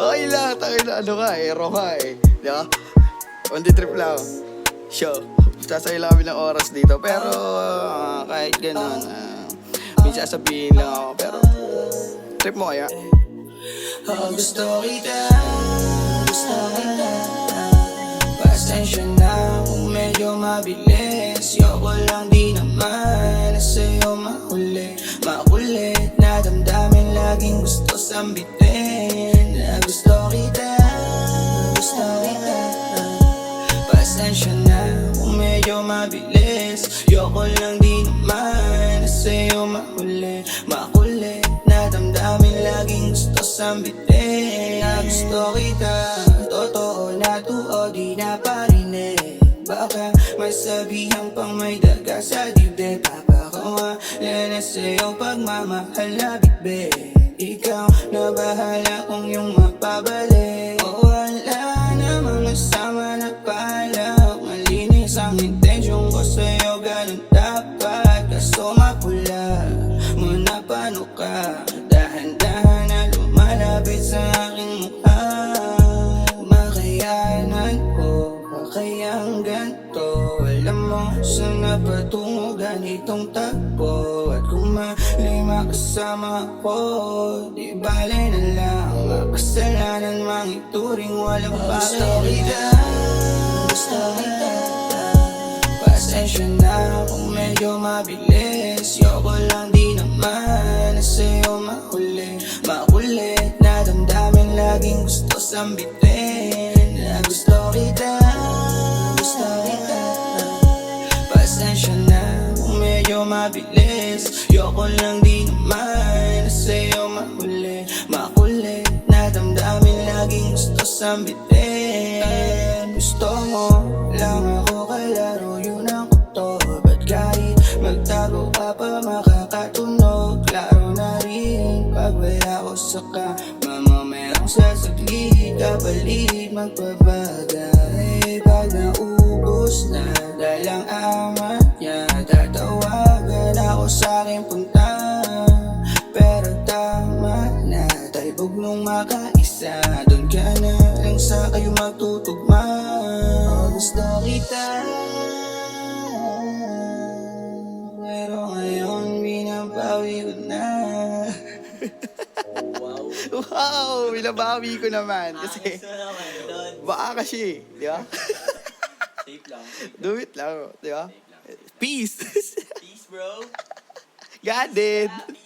Okay lang, tayo na ano ka eh, ero ka eh. Di? On the trip lang. Show. Sasay lang kami ng oras dito. Pero ah, kahit ganun, ah, may sasabihin lang ako. Pero trip mo kaya? Oh, gusto kita, gusto kita Pasensya na kung medyo mabilis Yoko lang di naman na sa'yo mahuli Makulit na damdamin laging gusto sambitin Na gusto kita, gusto kita Pasensya na kung medyo mabilis. Yoko lang di naman na sa'yo mahuli. Makulit na damdamin laging gusto sambitin Na gusto kita Totoo na to o di na parinig. Baka may sabihan pang may daga sa dibdib. Papakawala na sa'yo pagmamahal na bigbe Ikaw na bahala kung yung mapabalik. O wala namang nasama na palak Malinis ang intensyon ko sa'yo Ganun dapat Kaso mapula Muna paano ka? Dahan-dahan na lumalapit sa aking mukha. Makayanan ko Kakayang ganto Alam mo saan na patungo ganitong takbo. At kung malima kasama ko Di bale na lang. Makasalanan mang ituring walang Gusto kita Gusto kita. Pasensya na kung medyo mabilis. Yoko lang di naman na sa'yo mahuli. Makulit na damdamin laging gusto sambitin medyo mabilis. Yoko lang di naman na sa'yo mahuli. Makulit na damdamin laging gusto sambitin Gusto mo lang ako kalaro yun ang kuto. Ba't kahit magtago ka pa makakatunog? Klaro na rin pag wala ko sa kama Merong sasaglit kapalit magpabagay Pag naubos na dalang amat niya Tatawagan ako sa aking punta Pero tama na Talbog nung makaisa Doon ka na lang sa kayo magtutugma Gusto kita Pero ngayon binabawi ko na Wow! Binabawi ko naman. Kasi baka kasi, di ba? Safe lang. Do it lang, di ba? Peace! Peace, bro. God it! Peace, God.